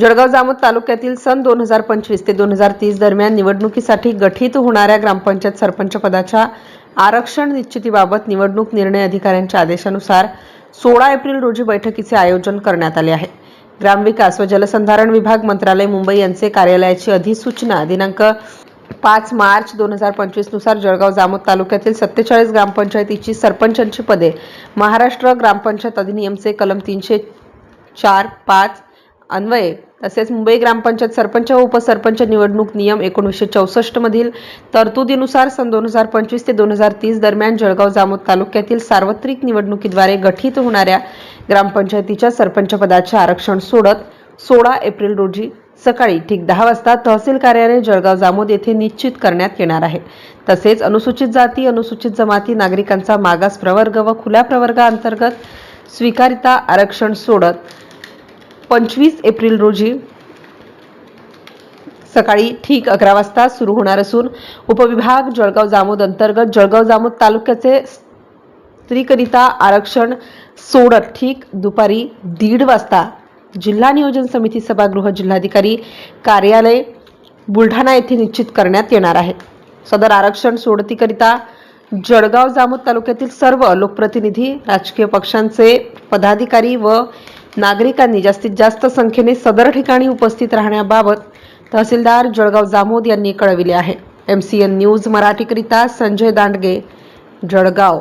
जळगाव जामोद तालुक्यातील सन दोन हजार पंचवीस ते दोन हजार तीस दरम्यान निवडणुकीसाठी गठीत होणाऱ्या ग्रामपंचायत सरपंच पदाच्या आरक्षण निश्चितीबाबत निवडणूक निर्णय अधिकाऱ्यांच्या आदेशानुसार सोळा एप्रिल रोजी बैठकीचे आयोजन करण्यात आले आहे. ग्रामविकास व जलसंधारण विभाग मंत्रालय मुंबई यांचे कार्यालयाची अधिसूचना दिनांक पाच मार्च दोन हजार पंचवीसनुसार जळगाव जामोद तालुक्यातील सत्तेचाळीस ग्रामपंचायतीची सरपंचांची पदे महाराष्ट्र ग्रामपंचायत अधिनियमचे कलम तीनशे चार पाच अन्वये. तसेच मुंबई ग्रामपंचायत सरपंच व उपसरपंच निवडणूक नियम एकोणीसशे चौसष्टमधील तरतुदीनुसार सन दोन हजार पंचवीस ते दोन हजार तीस दरम्यान जळगाव जामोद तालुक्यातील सार्वत्रिक निवडणुकीद्वारे गठीत होणाऱ्या ग्रामपंचायतीच्या सरपंचपदाचे आरक्षण सोडत सोळा एप्रिल रोजी सकाळी ठीक दहा वाजता तहसील कार्यालय जळगाव जामोद येथे निश्चित करण्यात येणार आहे. तसेच अनुसूचित जाती अनुसूचित जमाती नागरिकांचा मागास प्रवर्ग व खुल्या प्रवर्गाअंतर्गत स्वीकारिता आरक्षण सोडत पंचवीस एप्रिल रोजी सकाळी ठीक अकरा वाजता सुरू होणार असून उपविभाग जळगाव जामोद अंतर्गत जळगाव जामोद तालुक्याचे स्त्रीकरिता आरक्षण सोडत ठीक दुपारी दीड वाजता जिल्हा नियोजन समिती सभागृह जिल्हाधिकारी कार्यालय बुलढाणा येथे निश्चित करण्यात येणार आहे. सदर आरक्षण सोडतीकरिता जळगाव जामोद तालुक्यातील सर्व लोकप्रतिनिधी राजकीय पक्षांचे पदाधिकारी व नागरिकांनी जास्तीत जास्त संख्येने सदर ठिकाणी उपस्थित राहण्याबाबत तहसीलदार जळगाव जामोद यांनी कळविले आहे. एम सी एन न्यूज मराठीकरिता संजय दांडगे जळगाव.